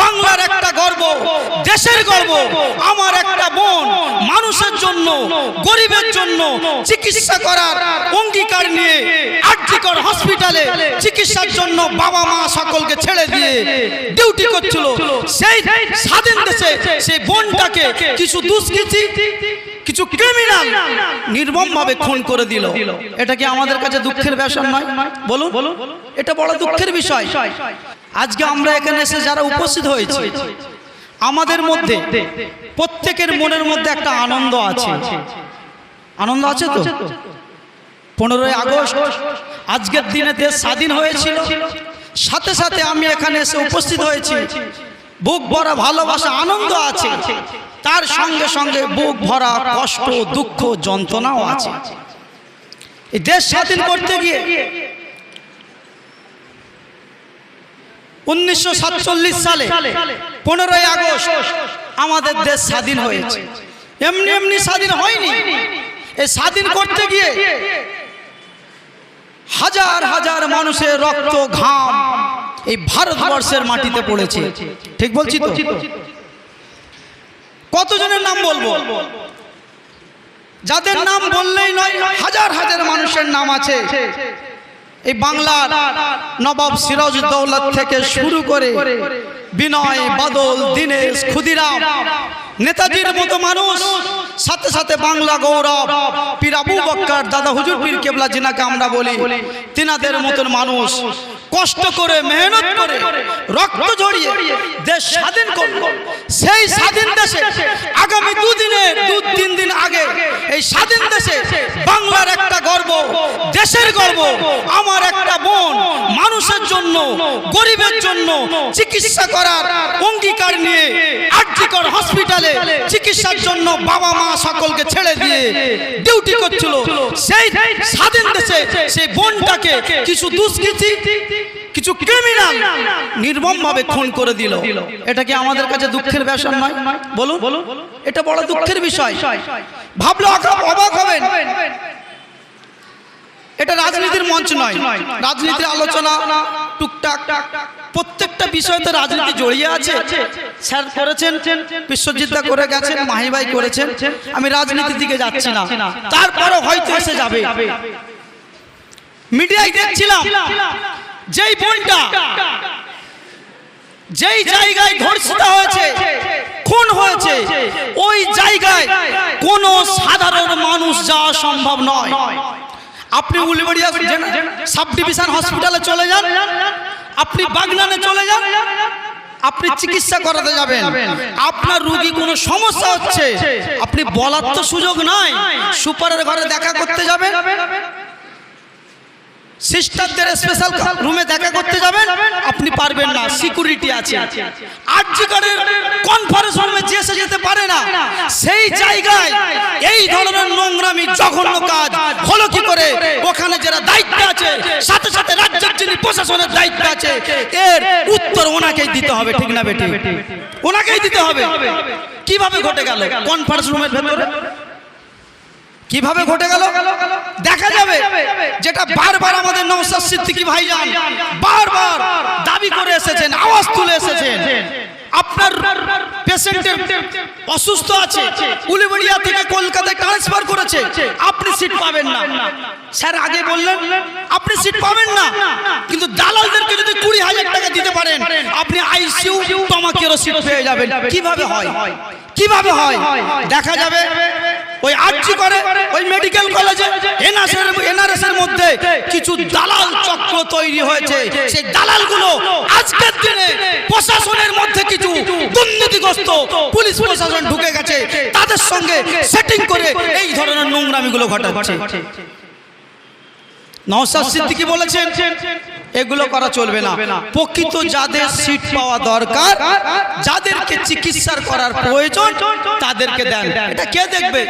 বাংলার একটা গর্ব দেশের গর্ব আমার একটা বোন মানুষের জন্য গরিবের জন্য চিকিৎসা করার অঙ্গীকার নিয়ে আর্থিকর হসপিটালে চিকিৎসার জন্য বাবা মা সকলকে ছেড়ে দিয়ে ডিউটি করছিল। সেই স্বাধীন দেশে সেই বোনটাকে কিছু দুষ্কৃতী কিছু ক্রিমিনাল নির্মম ভাবে খুন করে দিল। এটা কি আমাদের কাছে দুঃখের বিষয় নয়? বলুন। এটা বড় দুঃখের বিষয়। আজকে আমরা এখানে এসে যারা উপস্থিত হয়েছি আমাদের মধ্যে প্রত্যেকের মনের মধ্যে একটা আনন্দ আছে। আনন্দ আছে তো? পনেরোই আগস্ট আজকের দিনে দেশ স্বাধীন হয়েছিল। সাথে সাথে আমি এখানে এসে উপস্থিত হয়েছি। বুক ভরা ভালোবাসা আনন্দ আছে। তার সঙ্গে সঙ্গে বুক ভরা কষ্ট দুঃখ যন্ত্রণাও আছে। এই দেশ স্বাধীন করতে গিয়ে উনিশশো সাতচল্লিশ সালে, পনেরোই আগস্ট আমাদের দেশ স্বাধীন হয়েছে। এমনি এমনি স্বাধীন হয়নি। এই স্বাধীন করতে গিয়ে হাজার হাজার মানুষের রক্ত, ঘাম এই ভারতবর্ষের মাটিতে পড়েছে। ঠিক বলছি তো? কতজনের নাম বলব? যাদের নাম বললেই নয়, হাজার হাজার মানুষের নাম আছে। এই বাংলার নবাব সিরাজ দৌলত থেকে শুরু করে বিনয়, বাদল, দীনেশ, ক্ষুদিরাম, নেতাজির মতো মানুষ, সাথে সাথে বাংলা গৌরব, পীর আবু বক্কর, দাদা হুজুর পীর কেবলা জিনাকে আমরা বলি, তিনাদের মতন মানুষ কষ্ট করে, মেহনত করে, রক্ত ঝরিয়ে দেশ স্বাধীন করল। সেই স্বাধীন দেশে আগামী দুদিনে, দু, তিন দিন আগে এই স্বাধীন দেশে বাংলার একটা গর্ব, দেশের গর্ব, আমার একটা বোন মানুষের জন্য, গরিবের জন্য চিকিৎসা করার অঙ্গীকার নিয়ে আর্থিকর হসপিটালে চিকিৎসার জন্য বাবা মা সকলকে ছেড়ে দিয়ে ডিউটি করছিল। সেই স্বাধীন দেশে সেই বোনটাকে কিছু দুষ্কৃতী কিছু ক্রিমিনাল নির্মম ভাবে খুন করে দিল। এটা কি আমাদের কাছে দুঃখের বিষয় নয়? বলুন। এটা বড় দুঃখের বিষয়। ভাবলো অবাক হবেন। এটা রাজনীতির মঞ্চ নয়। রাজনীতির আলোচনা টুকটাক। প্রত্যেকটা বিষয়তে রাজনীতি জড়িয়ে আছে। স্যার করেছেন, বিশ্বজিৎ দা করে গেছেন মাহিবাই করেছেন। আমি রাজনীতির দিকে যাচ্ছি না। তারপরও হয়তো এসে যাবে। মিডিয়ায় দেখছিলাম, যেই বোনটা যেই জায়গায় ধর্ষিত হয়েছে, খুন হয়েছে, ওই জায়গায় কোনো সাধারণ মানুষ যাওয়া সম্ভব নয়। আপনি উলিবাড়িয়া সাব ডিভিশন হসপিটালে চলে যান। আপনি বাগনানে চলে যান। আপনি চিকিৎসা করাতে যাবেন। আপনার রুগী কোনো সমস্যা হচ্ছে। আপনি বলার তো সুযোগ নাই। সুপারের ঘরে দেখা করতে যাবেন। সিস্টারদের স্পেশাল রুমে দেখা করতে যাবেন। আপনি পারবেন না। সিকিউরিটি আছে। আর্যিকরের কনফারেন্স রুমে যে এসে যেতে পারে না সেই জায়গায় এই ধরনের নোংরামি জঘন্য কাজ। হলো কি করে? ওখানে যারা দায়িত্ব আছে সাথে সাথে রাজ্যের যিনি প্রশাসনের দায়িত্ব আছে এর উত্তর ওনাকেই দিতে হবে ঠিক না বেটি? ওনাকেই দিতে হবে। কীভাবে ঘটে গেল? কনফারেন্স রুমের ভেতরে? কীভাবে ঘটে গেল? দেখা যাবে। যেটা বারবার আমাদের নৌসাদ সিদ্দিকী ভাইজান বারবার দাবি করে এসেছেন আওয়াজ তুলে এসেছেন। আপনার পেশেন্টের অসুস্থ আছে, উলিবাড়িয়া থেকে কলকাতায় ট্রান্সফার করেছে, আপনি সিট পাবেন না। স্যার আগে বললেন, আপনি সিট পাবেন না, কিন্তু দালালদেরকে যদি কুড়ি হাজার টাকা দিতে পারেন, আপনি আইসিইউ টমাকেরও সিট পেয়ে যাবেন। কীভাবে হয়? কীভাবে হয়? দেখা যাবে, ওই আর্জি করে, ওই মেডিকেল কলেজে এনআরএসের এনআরএসের মধ্যে কিছু দালাল চক্র তৈরি হয়েছে। সেই দালালগুলো আজকের দিনে প্রশাসনের মধ্যে দুর্নীতিগ্রস্ত পুলিশ প্রশাসন ঢুকে গেছে। তাদের সঙ্গে সেটিং করে এই ধরনের নোংরামিগুলো ঘটাচ্ছে। নওসাদ সিদ্দিকি বলেছেন এগুলো করা চলবে না। প্রকৃত যাদের সিট পাওয়া দরকার যাদেরকে চিকিৎসার করার প্রয়োজন তাদেরকে দেন। এটা কে দেখবে?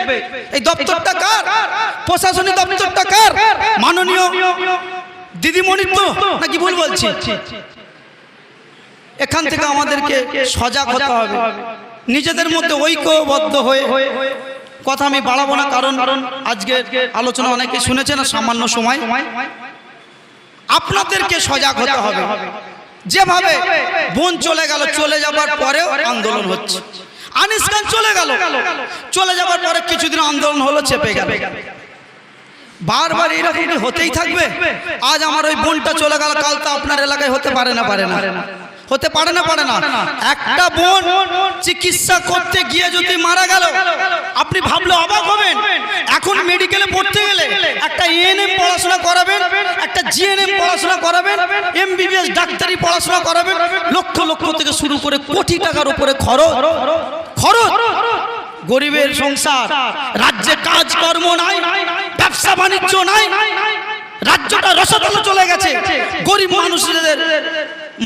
এই দপ্তরটা কার? প্রশাসনিক দপ্তরটা কার? মাননীয় দিদিমণি তো নাকি ভুল বলছি? এখান থেকে আমাদেরকে সজাগ হতে হবে। নিজেদের মধ্যে ঐক্যবদ্ধ হয়ে কথা আমি বাড়াবো না কারণ কারণ আজকে আলোচনা অনেকে শুনেছেন সামান্য সময়। আপনাদেরকে সজাগ হতে হবে। যেভাবে বোন চলে গেল চলে যাবার পরেও আন্দোলন হচ্ছে। আনিস খান চলে গেল। চলে যাবার পরে কিছুদিন আন্দোলন হলো চেপে গেল। বারবার এরকম হতেই থাকবে? আজ আমার ওই বোনটা চলে গেল কাল তো আপনার এলাকায় হতে পারে না পারে না। হতে পারে না পারে না। একটা বোন চিকিৎসা করতে গিয়ে যদি মারা গেল আপনি ভাবলে অবাক হবেন। এখন মেডিকেলে পড়তে গেলে একটা এএনএম পড়াশোনা করাবেন একটা জিএনএম পড়াশোনা করাবেন এমবিবিএস ডাক্তারি পড়াশোনা করাবেন লক্ষ লক্ষ থেকে শুরু করে কোটি টাকার উপরে খরচ খরচ গরিবের সংসার রাজ্যে কাজকর্ম নাই ব্যবসা বাণিজ্য নাই রাজ্যটা রসতলে চলে গেছে। গরিব মানুষদের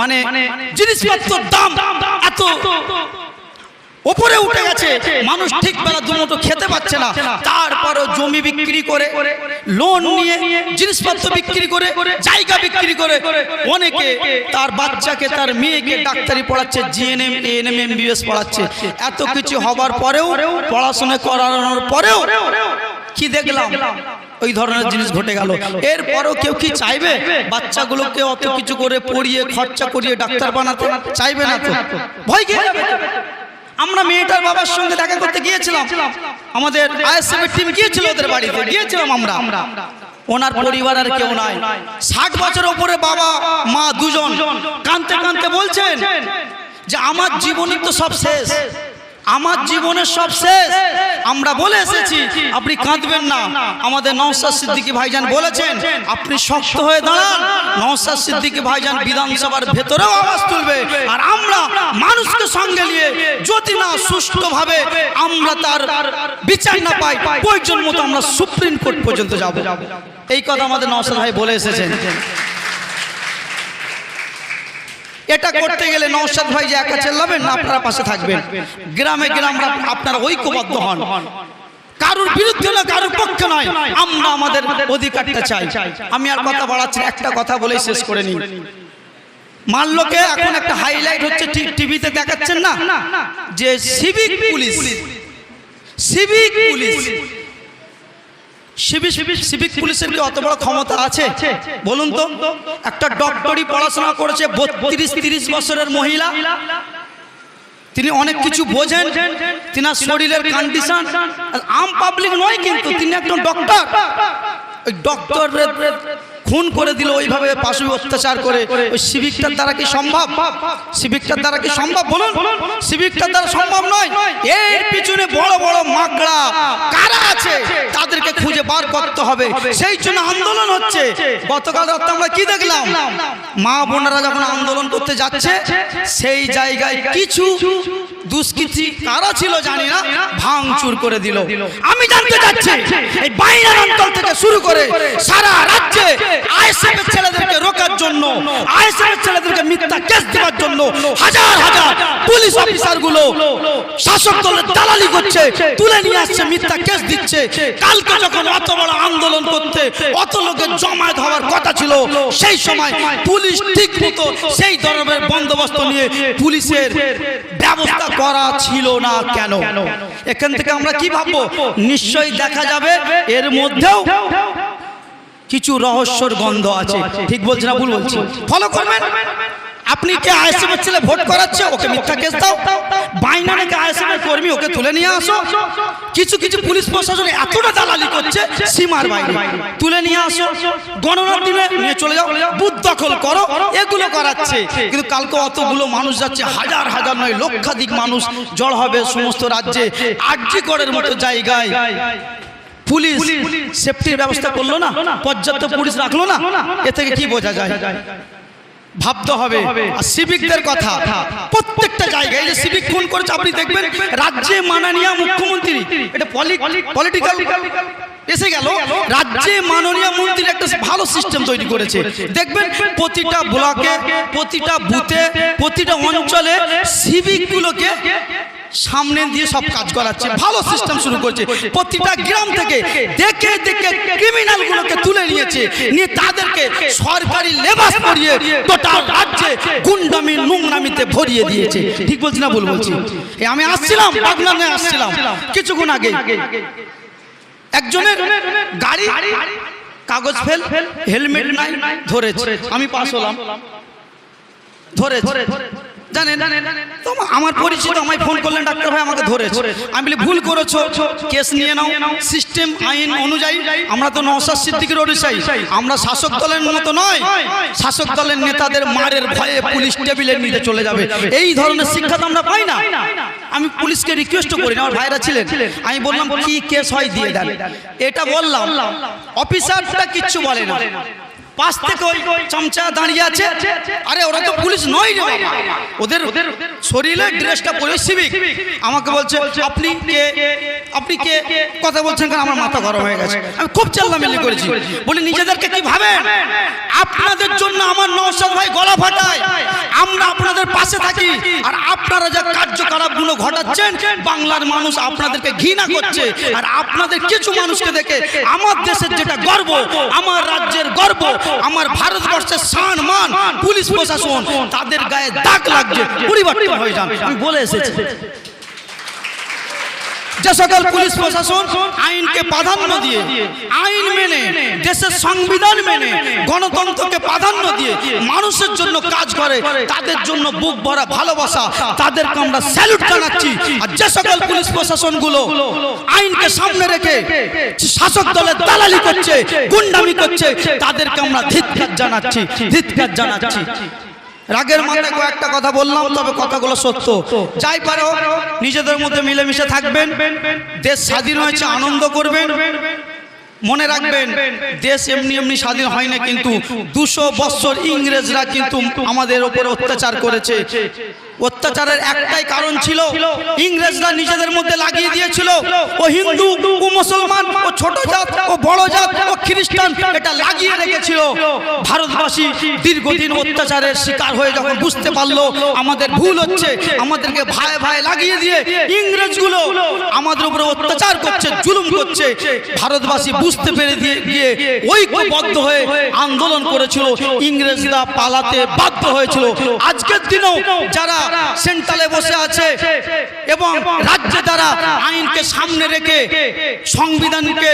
মানে জিনিসপত্রের দাম এত। ওপরে উঠে গেছে মানুষ ঠিক বেলা দুমুটো খেতে পাচ্ছে না। তারপরও জমি বিক্রি করে লোন নিয়ে জিনিসপত্র বিক্রি করে জায়গা বিক্রি করে। অনেকে তার বাচ্চাকে তার মেয়েকে ডাক্তারি পড়াচ্ছে জিএনএম এএনএম এমবিএস পড়াচ্ছে। এত কিছু হবার পরেও পড়াশোনা করানোর পরেও কি দেখলাম? ওই ধরনের জিনিস ঘটে গেল। এরপরও কেউ কি চাইবে? বাচ্চাগুলোকে অত কিছু করে পড়িয়ে খরচা করিয়ে ডাক্তার বানাতে চাইবে না তো? ভয় তো। আমরা মেয়েটার বাবার সঙ্গে দেখা করতে গিয়েছিলাম। আমাদের আইএসএফ টিম গিয়েছিল ওদের বাড়িতে গিয়েছিলাম আমরা। ওনার পরিবার আর কেউ নাই। ষাট বছর ওপরে বাবা মা দুজন। কানতে কানতে বলছেন যে আমার জীবনই তো সব শেষ। আমার জীবনের সব শেষ। আমরা বলে এসেছি আপনি কাঁদবেন না। আমাদের নওসাদ সিদ্দিকী ভাইজান বলেছেন আপনি শক্ত হয়ে দাঁড়ান। নওসাদ সিদ্দিকী ভাইজান বিধানসভার ভেতরেও আওয়াজ তুলবে। আর আমরা মানুষকে সঙ্গে নিয়ে যদি না সুষ্ঠুভাবে আমরা তার বিচার না পাই প্রয়োজন মতো আমরা সুপ্রিম কোর্ট পর্যন্ত যাব। এই কথা আমাদের নওসাদ ভাই বলে এসেছেন। এটা করতে গেলে নৌসাদ ভাই যে একা চেল্লাবেন না আপনারা পাশে থাকবেন। গ্রামে গ্রাম আপনারা ঐক্যবদ্ধ হন। কারুর বিরুদ্ধে না কারুর পক্ষে নয়। আমরা আমাদের অধিকারটা চাই। আমি আর কথা বাড়াচ্ছি একটা কথা বলেই শেষ করে নিই। মাল্যকে এখন একটা হাইলাইট হচ্ছে টিভিতে দেখাচ্ছেন না? যে civic police civic police civic civic পুলিশের কি অত বড় ক্ষমতা আছে? বলুন তো একটা ডক্টরি পড়াশোনা করেছে বত্রিশ তিরিশ বছরের মহিলা। তিনি অনেক কিছু বোঝেন তিনার শরীরের কন্ডিশন আম পাবলিক নয় কিন্তু তিনি একজন ডক্টর ওই ডক্টর খুন করে দিল ওইভাবে পাশু অত্যাচার করে। ওই সিভিকটার দ্বারা কি সম্ভব? সিভিকটার দ্বারা কি সম্ভব? বলুন। সিভিকটার দ্বারা সম্ভব নয়। এর পিছনে বড় বড় তাদেরকে খুঁজে বার করতে হবে। সেই জন্য আন্দোলন হচ্ছে। গতকাল রাতে আমরা কি দেখলাম? মা বোনেরা যখন আন্দোলন করতে যাচ্ছে সেই জায়গায় কিছু দুষ্কৃতি কারা ছিল জানি না ভাঙচুর করে দিল। আমি জানতে চাচ্ছি এই বাইরের অঞ্চল থেকে শুরু করে সারা রাজ্যে আইএসএফ এর ছেলেদেরকে রোকার জন্য আইএসএফ এর ছেলেদেরকে মিথ্যা কেস দেওয়ার জন্য হাজার হাজার পুলিশ অফিসারগুলো শাসক দলের দালালি করছে তুলে নিয়ে আসছে মিথ্যা কেস দিচ্ছে। কালকে যখন অত বড় আন্দোলন করতে, অত লোকের জমায়েত হওয়ার কথা ছিল। সেই সময় পুলিশ ঠিক মতো সেই ধরনের বন্দোবস্ত নিয়ে পুলিশের ব্যবস্থা করা ছিল না কেন? এখান থেকে আমরা কি ভাববো? নিশ্চয়ই দেখা যাবে, এর মধ্যেও কিছু রহস্যর গন্ধ আছে। ঠিক বলছি না ভুল বলছি? ফলো করবেন? আপনি কে আইএসএফ এর ছেলে ভোট করাচ্ছে? ওকে মিথ্যা কেস দাও। বাইনা নাকি এর কর্মী ওকে তুলে নিয়ে আসো? কিছু কিছু পুলিশ প্রশাসন এতটা দালালি করছে সীমার বাইরে। তুলে নিয়ে আসো। গণনার দিনে নিয়ে চলে যাও। বুথ দখল করো। এগুলো করাচ্ছে। কিন্তু কালকে অতগুলো মানুষ যাচ্ছে হাজার হাজার নয় লক্ষাধিক মানুষ জড় হবে সমস্ত রাজ্যে। আর্যিকরের মতো জায়গায়। পুলিশ সেফটির ব্যবস্থা করল না? পর্যাপ্ত পুলিশ রাখল না? এ থেকে কি বোঝা যায়? ভাবতে হবে। আর সিভিকদের কথা। প্রত্যেকটা জায়গায় যে সিভিক খুন করেছে আপনি দেখবেন রাজ্যে মাননীয় মুখ্যমন্ত্রী। এটা পলিটিক্যাল এসে গেল। রাজ্যে মাননীয় মন্ত্রী একটা ভালো সিস্টেম তৈরি করেছে। দেখবেন প্রতিটা ব্লকে প্রতিটা বুথে প্রতিটা অঞ্চলে সিভিকগুলোকে সামনে দিয়ে সব কাজ করাচ্ছে। ভালো সিস্টেম শুরু করছে। প্রতিটা গ্রাম থেকে দেখে দেখে ক্রিমিনাল গুলোকে তুলে নিয়েছে। নিয়ে তাদেরকে সরকারি লেবাস পরিয়ে গোটা রাজ্যে গুন্ডামি নোংরামিতে ভরিয়ে দিয়েছে। ঠিক বলছি না ভুল বলছি? আমি আসছিলাম বাগনানে আসছিলাম। কিছুক্ষণ আগে। একজনের গাড়ি কাগজ ফেল হেলমেট নাই ধরেছে। আমি পাস হলাম। ধরে জানেন? তো আমার পরিচিত আমায় ফোন করলেন ডাক্তার ভাই আমাকে ধরেছে। আমি বলি ভুল করেছ কেস নিয়ে নাও। সিস্টেম আইন অনুযায়ী আমরা তো সিদ্দিকের আমরা শাসক দলের মতো নয়। শাসক দলের নেতাদের মারের ভয়ে পুলিশ টেবিলের নিতে চলে যাবে। এই ধরনের শিক্ষা তো আমরা পাই না। আমি পুলিশকে রিকোয়েস্ট করি না। আমার ভাইরা ছিলেন। আমি বললাম কি কেস হয় দিয়ে দেন? এটা বললাম। অফিসারটা কিচ্ছু বলে না। পাশ থেকে ওই চামচা দাঁড়িয়ে আছে। আরে ওরা তো পুলিশ নয় রে। ওদের ওদের শরীরে ড্রেসটা পরে সিভিক আমাকে বলছে, আপনি কে? আপনি কে? কথা বলছেন কেন? আমার মাথা গরম হয়ে গেছে। আমি খুব চেল্লামিল্লি করেছি। বলি, নিজেদেরকে কি ভাবেন? আপনাদের জন্য আমার নওশাদ ভাই গলা ফাটায়। আমরা আপনাদের পাশে থাকি। আর আপনারা যা কার্যকলাপগুলো ঘটাচ্ছেন বাংলার মানুষ আপনাদেরকে ঘৃণা করছে। আর আপনাদের কিছু মানুষকে দেখে আমার দেশের যেটা গর্ব আমার রাজ্যের গর্ব আমার ভারতবর্ষের সান মান পুলিশ প্রশাসন তাদের গায়ে দাগ লাগছে পরিবর্তন হয়ে যান। আমি বলে এসেছি। যে সকল পুলিশ প্রশাসন আইনকে প্রাধান্য দিয়ে আইন মেনে দেশের সংবিধান মেনে গণতন্ত্রকে প্রাধান্য দিয়ে মানুষের জন্য কাজ করে তাদের জন্য বুক ভরা ভালোবাসা তাদেরকে আমরা স্যালুট জানাচ্ছি। আর যে সকল পুলিশ প্রশাসনগুলো আইনকে সামনে রেখে শাসক দলের দালালি করছে গুন্ডামি করছে তাদেরকে আমরা ধিৎকার জানাচ্ছি ধিৎকার জানাচ্ছি। রাগের মাথায় কয়েকটা কথা বললাম তবে কথাগুলো সত্য। যাই পারো নিজেদের মধ্যে মিলেমিশে থাকবেন। দেশ স্বাধীন হয়েছে আনন্দ করবেন। মনে রাখবেন দেশ এমনি এমনি স্বাধীন হয় না কিন্তু দুশো বছর ইংরেজরা কিন্তু আমাদের ওপর অত্যাচার করেছে। অত্যাচারের একটাই কারণ ছিল, ইংরেজরা নিজেদের মধ্যে লাগিয়ে দিয়েছিল, ও হিন্দু, ও মুসলমান, ও ছোট জাত, ও বড় জাত, ও খ্রিস্টান, এটা লাগিয়ে রেখেছিল। ভারতবাসী দীর্ঘদিন অত্যাচারের শিকার হয়ে যখন বুঝতে পারল, আমাদের ভুল হচ্ছে, আমাদেরকে ভাই ভাই লাগিয়ে দিয়ে ইংরেজগুলো আমাদের উপরে অত্যাচার করছে, জুলুম করছে। ভারতবাসী বুঝতে পেরে দিয়ে, গিয়ে ঐক্যবদ্ধ হয়ে আন্দোলন করেছিল। ইংরেজরা পালাতে বাধ্য হয়েছিল। আজকের দিনেও যারা সেন্ট্রালে বসে আছে এবং রাজ্যে দ্বারা আইনকে সামনে রেখে, সংবিধানকে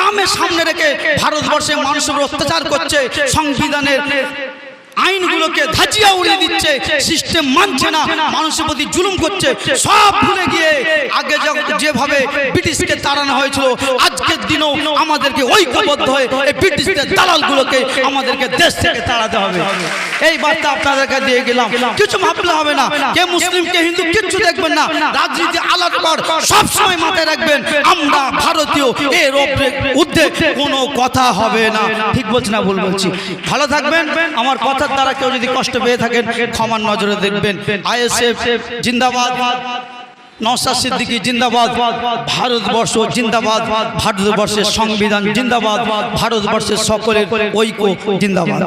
নামে সামনে রেখে ভারতবর্ষে মানুষের অত্যাচার করছে, সংবিধানের আইনগুলোকে ধাচিয়া উড়িয়ে দিচ্ছে সিস্টেম মানছে না মানুষের প্রতি জুলুম করছে। সব ভুলে গিয়ে আগে যেভাবে ব্রিটিশকে তাড়ানো হয়েছিল আজকের দিনেও আমাদেরকে ঐক্যবদ্ধ হয়ে এই ব্রিটিশদের দালালগুলোকে আমাদেরকে দেশ থেকে তাড়াতে হবে। এই বার্তা আপনাদেরকে দিয়ে গেলাম। কিছু ভাবলে হবে না। কে মুসলিম কে হিন্দু কিচ্ছু দেখবেন না। রাজনীতি আলাদা পর সব সময় মাথায় রাখবেন আমরা ভারতীয় এর ঊর্ধ্বে কোনো কথা হবে না। ঠিক বলছি না ভুল বলছি। ভালো থাকবেন। আমার কথার দ্বারা কেউ যদি কষ্ট পেয়ে থাকেন, ক্ষমার নজরে দেখবেন। আইএসএফ জিন্দাবাদ জিন্দাবাদ, ভারতবর্ষ জিন্দাবাদ, ভারতবর্ষের সংবিধান জিন্দাবাদ, ভারতবর্ষের সকলের ঐক্য জিন্দাবাদ।